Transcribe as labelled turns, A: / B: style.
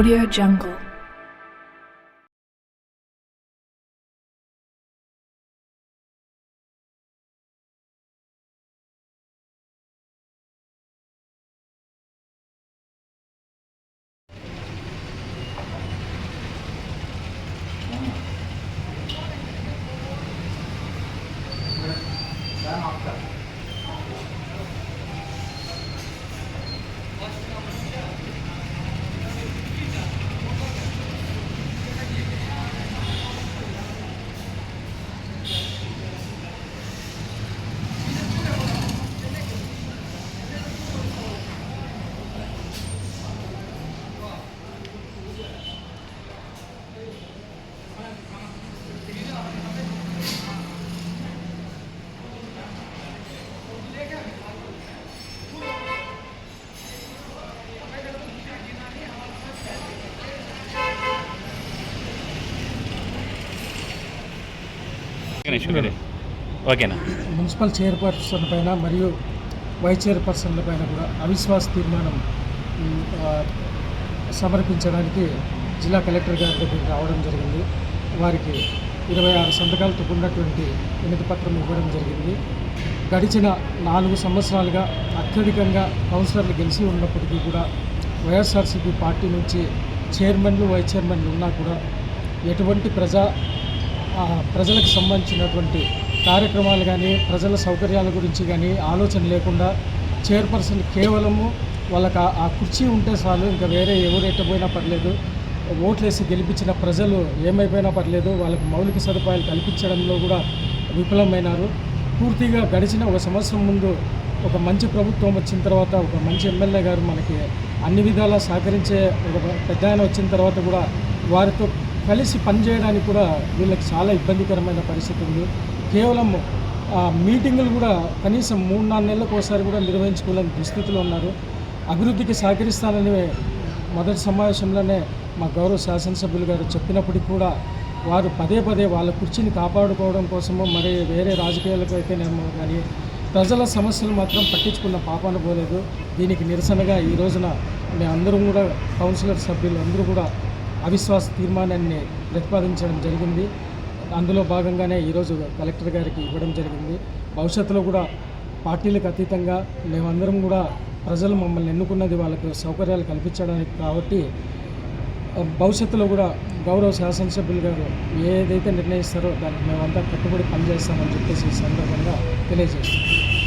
A: Audio Jungle.
B: ఓకేనా?
C: Municipal chairperson పైన మరియు వైస్ చైర్పర్సన్ల పైన కూడా అవిశ్వాస తీర్మానం సమర్పించడానికి జిల్లా కలెక్టర్ గారి దగ్గరికి రావడం జరిగింది. వారికి ఇరవై ఆరు సంతకాలతో ఉన్నటువంటి వినతి పత్రం ఇవ్వడం జరిగింది. గడిచిన నాలుగు సంవత్సరాలుగా అత్యధికంగా కౌన్సిలర్లు గెలిచి ఉన్నప్పటికీ కూడా వైఎస్ఆర్సీపీ పార్టీ నుంచి చైర్మన్లు వైస్ చైర్మన్లు ఉన్నా కూడా ఎటువంటి ప్రజా ప్రజలకు సంబంధించినటువంటి కార్యక్రమాలు కానీ ప్రజల సౌకర్యాల గురించి కానీ ఆలోచన లేకుండా చైర్పర్సన్ కేవలము వాళ్ళకి ఆ- కుర్చీ ఉంటే చాలు ఇంకా వేరే ఎవరు ఎట్టపోయినా పర్లేదు. ఓట్లేసి గెలిపించిన ప్రజలు ఏమైపోయినా పర్లేదు. వాళ్ళకి మౌలిక సదుపాయాలు కల్పించడంలో కూడా విఫలమైనారు. పూర్తిగా గడిచిన ఒక సంవత్సరం ముందు ఒక మంచి ప్రభుత్వం వచ్చిన తర్వాత ఒక మంచి ఎమ్మెల్యే గారు మనకి అన్ని విధాలా సహకరించే ఒక పెద్ద ఆయన వచ్చిన తర్వాత కూడా వారితో కలిసి పనిచేయడానికి కూడా వీళ్ళకి చాలా ఇబ్బందికరమైన పరిస్థితి ఉంది. కేవలం మీటింగులు కూడా కనీసం మూడు నాలుగు నెలలకు ఒకసారి కూడా నిర్వహించుకోలేని దుస్థితిలో ఉన్నారు. అభివృద్ధికి సహకరిస్తానని మొదటి సమావేశంలోనే మా గౌరవ శాసనసభ్యులు గారు చెప్పినప్పటికీ కూడా వారు పదే పదే వాళ్ళ కుర్చీని కాపాడుకోవడం కోసమో మరి వేరే రాజకీయాలకు అయితేనేమో కానీ ప్రజల సమస్యలు మాత్రం పట్టించుకున్న పాపాన పోలేదు దీనికి నిరసనగా ఈ రోజున మేమందరం కూడా కౌన్సిలర్ సభ్యులు అందరూ కూడా అవిశ్వాస తీర్మానాన్ని ప్రతిపాదించడం జరిగింది. అందులో భాగంగానే ఈరోజు కలెక్టర్ గారికి ఇవ్వడం జరిగింది. భవిష్యత్తులో కూడా పార్టీలకు అతీతంగా మేమందరం కూడా ప్రజలు మమ్మల్ని ఎన్నుకున్నది వాళ్ళకు సౌకర్యాలు కల్పించడానికి కాబట్టి భవిష్యత్తులో కూడా గౌరవ శాసనసభ్యులు గారు ఏదైతే నిర్ణయిస్తారో దానికి మేమంతా కట్టుబడి పనిచేస్తామని చెప్పేసి ఈ సందర్భంగా తెలియజేస్తాం